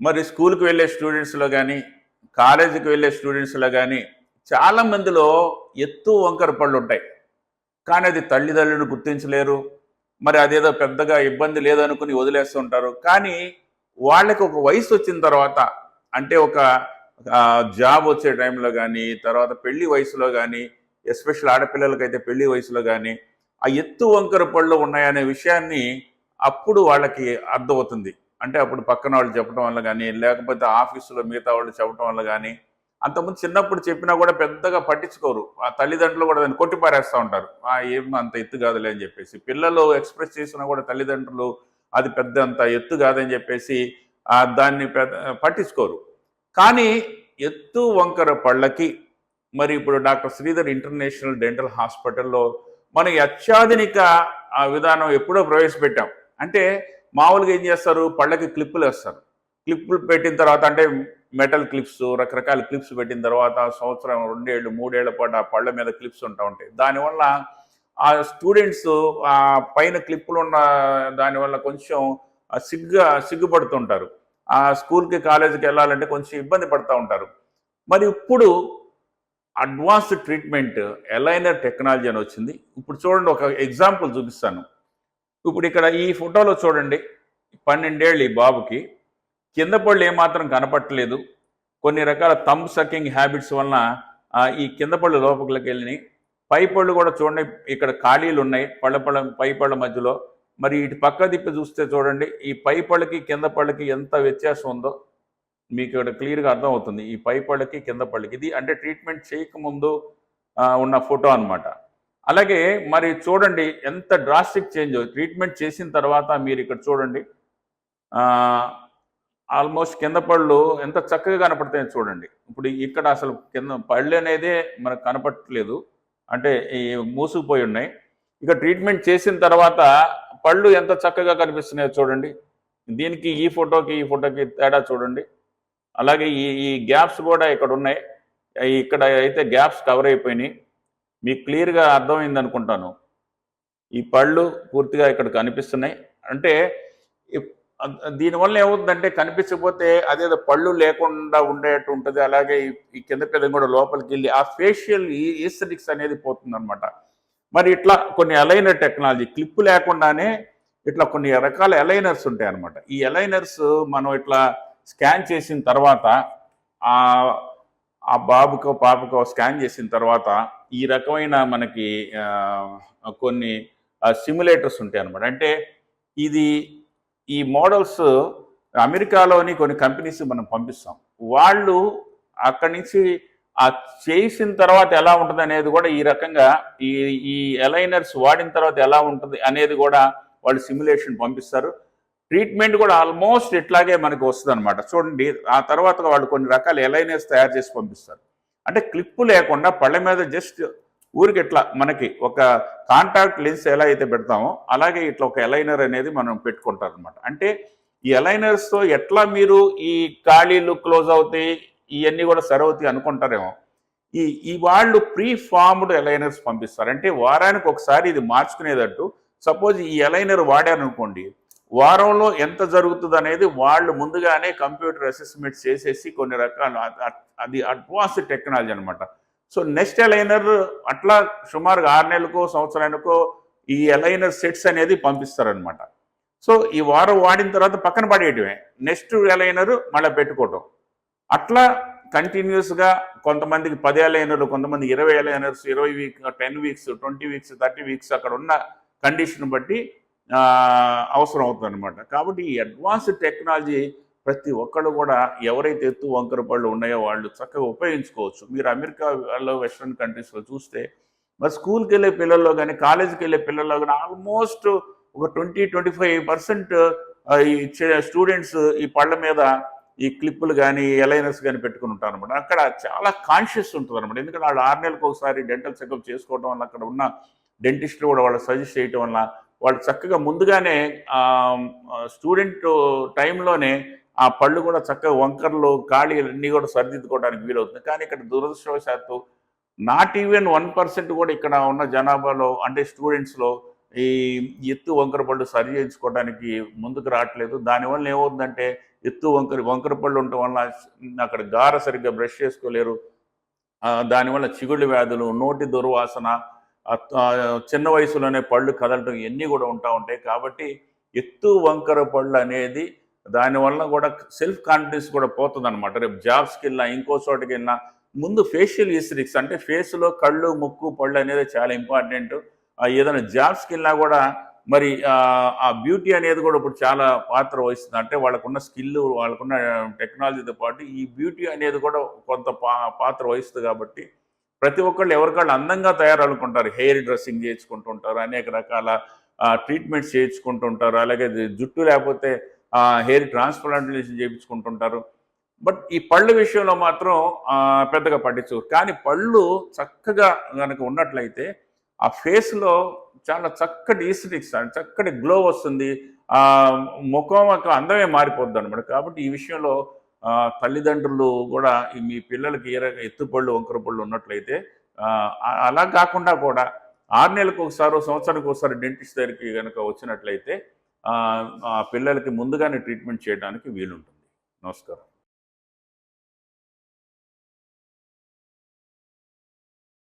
మరి స్కూల్కి వెళ్ళే స్టూడెంట్స్లో కానీ కాలేజీకి వెళ్ళే స్టూడెంట్స్లో కానీ చాలా మందిలో ఎత్తు వంకర పళ్ళు ఉంటాయి. కానీ అది తల్లిదండ్రులను గుర్తించలేరు. మరి అదేదో పెద్దగా ఇబ్బంది లేదనుకుని వదిలేస్తుంటారు కానీ వాళ్ళకి ఒక వయసు వచ్చిన తర్వాత అంటే ఒక జాబ్ వచ్చే టైంలో కానీ తర్వాత పెళ్ళి వయసులో కానీ ఎస్పెషల్ ఆడపిల్లలకైతే పెళ్ళి వయసులో కానీ ఆ ఎత్తు వంకర పళ్ళు ఉన్నాయనే విషయాన్ని అప్పుడు వాళ్ళకి అర్థమవుతుంది. అంటే అప్పుడు పక్కన వాళ్ళు చెప్పడం వల్ల కానీ లేకపోతే ఆఫీసులో మిగతా వాళ్ళు చెప్పడం వల్ల కానీ అంతకుముందు చిన్నప్పుడు చెప్పినా కూడా పెద్దగా పట్టించుకోరు. ఆ తల్లిదండ్రులు కూడా దాన్ని కొట్టిపారేస్తూ ఉంటారు. ఆ ఏం అంత ఎత్తు కాదులే అని చెప్పేసి. పిల్లలు ఎక్స్ప్రెస్ చేసినా కూడా తల్లిదండ్రులు అది పెద్ద అంత ఎత్తు కాదని చెప్పేసి ఆ దాన్ని పట్టించుకోరు. కానీ ఎత్తు వంకర పళ్ళకి మరి ఇప్పుడు డాక్టర్ శ్రీధర్ ఇంటర్నేషనల్ డెంటల్ హాస్పిటల్లో మనం అత్యాధునిక విధానం ఎప్పుడో ప్రవేశపెట్టాం. అంటే మామూలుగా ఏం చేస్తారు? పళ్ళకి క్లిప్పులు వేస్తారు. క్లిప్పులు పెట్టిన తర్వాత అంటే మెటల్ క్లిప్స్ రకరకాల క్లిప్స్ పెట్టిన తర్వాత సంవత్సరం రెండేళ్ళు మూడేళ్ళ పాటు ఆ పళ్ళ మీద క్లిప్స్ ఉంటా ఉంటాయి. దానివల్ల ఆ స్టూడెంట్స్ ఆ పైన క్లిప్పులు ఉన్న దానివల్ల కొంచెం సిగ్గు సిగ్గుపడుతుంటారు ఆ స్కూల్కి కాలేజీకి వెళ్ళాలంటే కొంచెం ఇబ్బంది పడుతూ ఉంటారు. మరి ఇప్పుడు అడ్వాన్స్డ్ ట్రీట్మెంట్ ఎలైనర్ టెక్నాలజీ అని వచ్చింది. ఇప్పుడు చూడండి ఒక ఎగ్జాంపుల్ చూపిస్తాను. ఇప్పుడు ఇక్కడ ఈ ఫోటోలో చూడండి పన్నెండేళ్ళు ఈ బాబుకి. కింద పళ్ళు ఏమాత్రం కనపట్టలేదు. కొన్ని రకాల తంబ్ సకింగ్ హ్యాబిట్స్ వలన ఈ కింద పళ్ళు లోపలికి వెళ్ళినాయి. పై పళ్ళు కూడా చూడండి ఇక్కడ ఖాళీలు ఉన్నాయి పళ్ళ పళ్ళ పై పళ్ళ మధ్యలో. మరి ఇటు పక్క తిప్పి చూస్తే చూడండి ఈ పై పళ్ళకి కింద పళ్ళకి ఎంత వ్యత్యాసం ఉందో మీకు ఇక్కడ క్లియర్గా అర్థమవుతుంది. ఈ పై పళ్ళకి కింద పళ్ళకి. ఇది అంటే ట్రీట్మెంట్ చేయకముందు ఉన్న ఫోటో అన్నమాట. అలాగే మరి చూడండి ఎంత డ్రాస్టిక్ చేంజ్ ట్రీట్మెంట్ చేసిన తర్వాత మీరు ఇక్కడ చూడండి. ఆల్మోస్ట్ కింద పళ్ళు ఎంత చక్కగా కనపడతాయో చూడండి. ఇప్పుడు ఇక్కడ అసలు కింద పళ్ళు అనేదే మనకు కనపడట్లేదు. అంటే మూసుకుపోయి ఉన్నాయి. ఇక ట్రీట్మెంట్ చేసిన తర్వాత పళ్ళు ఎంత చక్కగా కనిపిస్తున్నాయో చూడండి. దీనికి ఈ ఫోటోకి ఈ ఫోటోకి తేడా చూడండి. అలాగే ఈ ఈ గ్యాప్స్ కూడా ఇక్కడ ఉన్నాయి. ఇక్కడ అయితే గ్యాప్స్ కవర్ అయిపోయినాయి. మీకు క్లియర్గా అర్థమైంది అనుకుంటాను ఈ పళ్ళు పూర్తిగా ఇక్కడ కనిపిస్తున్నాయి. అంటే దీనివల్ల ఏమవుతుందంటే కనిపించకపోతే అదేదో పళ్ళు లేకుండా ఉండేట్టు ఉంటుంది. అలాగే ఈ- కింద పెద్ద కూడా లోపలికి వెళ్ళి ఆ ఫేషియల్ ఈస్థెటిక్స్ అనేది పోతుందనమాట మరి ఇట్లా కొన్ని అలైనర్ టెక్నాలజీ క్లిప్ లేకుండానే ఇట్లా కొన్ని రకాల అలైనర్స్ ఉంటాయి అన్నమాట ఈ అలైనర్స్ మనం ఇట్లా స్కాన్ చేసిన తర్వాత ఆ ఆ బాబుకో పాపకో స్కాన్ చేసిన తర్వాత ఈ రకమైన మనకి కొన్ని సిమ్యులేటర్స్ ఉంటాయి అనమాట అంటే ఇది ఈ మోడల్స్ అమెరికాలోని కొన్ని కంపెనీస్ మనం పంపిస్తాం. వాళ్ళు అక్కడి నుంచి ఆ చేసిన తర్వాత ఎలా ఉంటుంది అనేది కూడా ఈ రకంగా ఈ ఈ ఎలైనర్స్ వాడిన తర్వాత ఎలా ఉంటుంది అనేది కూడా వాళ్ళు సిమ్యులేషన్ పంపిస్తారు. ట్రీట్మెంట్ కూడా ఆల్మోస్ట్ ఇట్లాగే మనకి వస్తుంది అనమాట చూడండి ఆ తర్వాత వాళ్ళు కొన్ని రకాల ఎలైనర్స్ తయారు చేసి పంపిస్తారు. అంటే క్లిప్పు లేకుండా పళ్ళ మీద జస్ట్ ఊరికి ఇట్లా మనకి ఒక కాంటాక్ట్ లెన్స్ ఎలా అయితే పెడతామో అలాగే ఇట్లా ఒక ఎలైనర్ అనేది మనం పెట్టుకుంటారు అనమాట అంటే ఈ ఎలైనర్స్తో ఎట్లా మీరు ఈ ఖాళీలు క్లోజ్ అవుతాయి ఇవన్నీ కూడా సరవుతాయి అనుకుంటారేమో. ఈ ఈ వాళ్ళు ప్రీ ఫార్మ్డ్ ఎలైనర్స్ పంపిస్తారు. అంటే వారానికి ఒకసారి ఇది మార్చుకునేటట్టు సపోజ్ ఈ ఎలైనర్ వాడారనుకోండి వారంలో ఎంత జరుగుతుంది అనేది వాళ్ళు ముందుగానే కంప్యూటర్ అసెస్మెంట్ చేసేసి కొన్ని రకాల అది అడ్వాన్స్ టెక్నాలజీ అనమాట సో నెక్స్ట్ ఎలైనర్ అట్లా సుమారుగా ఆరు నెలలకో సంవత్సరానికో ఈ ఎలైనర్ సెట్స్ అనేది పంపిస్తారనమాట సో ఈ వారం వాడిన తర్వాత పక్కన పడేయటమే. నెక్స్ట్ ఎలైనర్ మళ్ళీ పెట్టుకోవటం. అట్లా కంటిన్యూస్గా కొంతమందికి పది ఎలైనర్లు కొంతమంది ఇరవై ఎలైనర్స్ ఇరవై week ten weeks twenty weeks thirty weeks అక్కడ ఉన్న కండిషన్ బట్టి అవసరం అవుతుంది అనమాట కాబట్టి ఈ అడ్వాన్స్డ్ టెక్నాలజీ ప్రతి ఒక్కళ్ళు కూడా ఎవరైతే ఎత్తు వంకర పళ్ళు ఉన్నాయో వాళ్ళు చక్కగా ఉపయోగించుకోవచ్చు. మీరు అమెరికాలో వెస్ట్రన్ కంట్రీస్లో చూస్తే మరి స్కూల్కి వెళ్ళే పిల్లల్లో కానీ కాలేజీకి వెళ్ళే పిల్లల్లో కానీ ఆల్మోస్ట్ ఒక ట్వంటీ ట్వంటీ ఫైవ్ పర్సెంట్ ఈ స్టూడెంట్స్ ఈ పళ్ళ మీద ఈ క్లిప్పులు కానీ ఎలైనర్స్ కానీ పెట్టుకుని ఉంటారు అనమాట అక్కడ చాలా కాన్షియస్ ఉంటుంది అనమాట ఎందుకంటే వాళ్ళు ఆరు నెలలకు ఒకసారి డెంటల్ చెకప్ చేసుకోవడం వల్ల అక్కడ ఉన్న డెంటిస్టులు కూడా వాళ్ళు సజెస్ట్ చేయడం వల్ల వాళ్ళు చక్కగా ముందుగానే స్టూడెంట్ టైంలోనే ఆ పళ్ళు కూడా చక్కగా వంకర్లు ఖాళీలు అన్నీ కూడా సరిదిద్దుకోవడానికి వీలవుతుంది. కానీ ఇక్కడ దురదృష్టవశాత్తు నాట్ ఈవెన్ వన్ పర్సెంట్ కూడా ఇక్కడ ఉన్న జనాభాలో అంటే స్టూడెంట్స్లో ఈ ఎత్తు వంకర పళ్ళు సరి చేయించుకోవడానికి ముందుకు రావట్లేదు. దానివల్ల ఏమవుతుందంటే ఎత్తు వంకర వంకర పళ్ళు ఉండటం వల్ల అక్కడ గార సరిగ్గా బ్రష్ చేసుకోలేరు. దానివల్ల చిగుళ్ళు వ్యాధులు నోటి దుర్వాసన చిన్న వయసులోనే పళ్ళు కదలటం ఇవన్నీ కూడా ఉంటా ఉంటాయి. కాబట్టి ఎత్తు వంకర పళ్ళు అనేది దానివల్ల కూడా సెల్ఫ్ కాన్ఫిడెన్స్ కూడా పోతుంది అనమాట రేపు జాబ్స్కి వెళ్ళినా ఇంకో చోటుకి వెళ్ళినా ముందు ఫేషియల్ హిస్టరిక్స్ అంటే ఫేస్లో కళ్ళు ముక్కు పళ్ళు అనేది చాలా ఇంపార్టెంట్ ఏదైనా జాబ్స్కి వెళ్ళినా కూడా మరి ఆ, ఆ బ్యూటీ అనేది కూడా ఇప్పుడు చాలా పాత్ర వహిస్తుంది. అంటే వాళ్ళకున్న స్కిల్ వాళ్ళకున్న టెక్నాలజీతో పాటు ఈ బ్యూటీ అనేది కూడా కొంత పా పాత్ర వహిస్తుంది కాబట్టి ప్రతి ఒక్కళ్ళు ఎవరికాళ్ళు అందంగా తయారనుకుంటారు. హెయిర్ డ్రెస్సింగ్ చేయించుకుంటుంటారు అనేక రకాల ట్రీట్మెంట్స్ చేయించుకుంటుంటారు అలాగే జుట్టు లేకపోతే హెయిర్ ట్రాన్స్ప్లాంటేషన్ చేయించుకుంటుంటారు. బట్ ఈ పళ్ళు విషయంలో మాత్రం పెద్దగా పట్టించు కానీ పళ్ళు చక్కగా కనుక ఉన్నట్లయితే ఆ ఫేస్లో చాలా చక్కటి ఈస్థెటిక్స్ చక్కటి గ్లో వస్తుంది. ఆ ముఖం ఒక అందమే మారిపోద్ది అనమాట కాబట్టి ఈ విషయంలో తల్లిదండ్రులు కూడా మీ పిల్లలకి ఏ ఎత్తుపళ్ళు వంకర పళ్ళు ఉన్నట్లయితే అలా కాకుండా కూడా ఆరు నెలలకు ఒకసారి సంవత్సరానికి ఒకసారి డెంటిస్ట్ దగ్గరికి కనుక వచ్చినట్లయితే ఆ పిల్లలకి ముందుగానే ట్రీట్మెంట్ చేయడానికి వీలుంటుంది. నమస్కారం.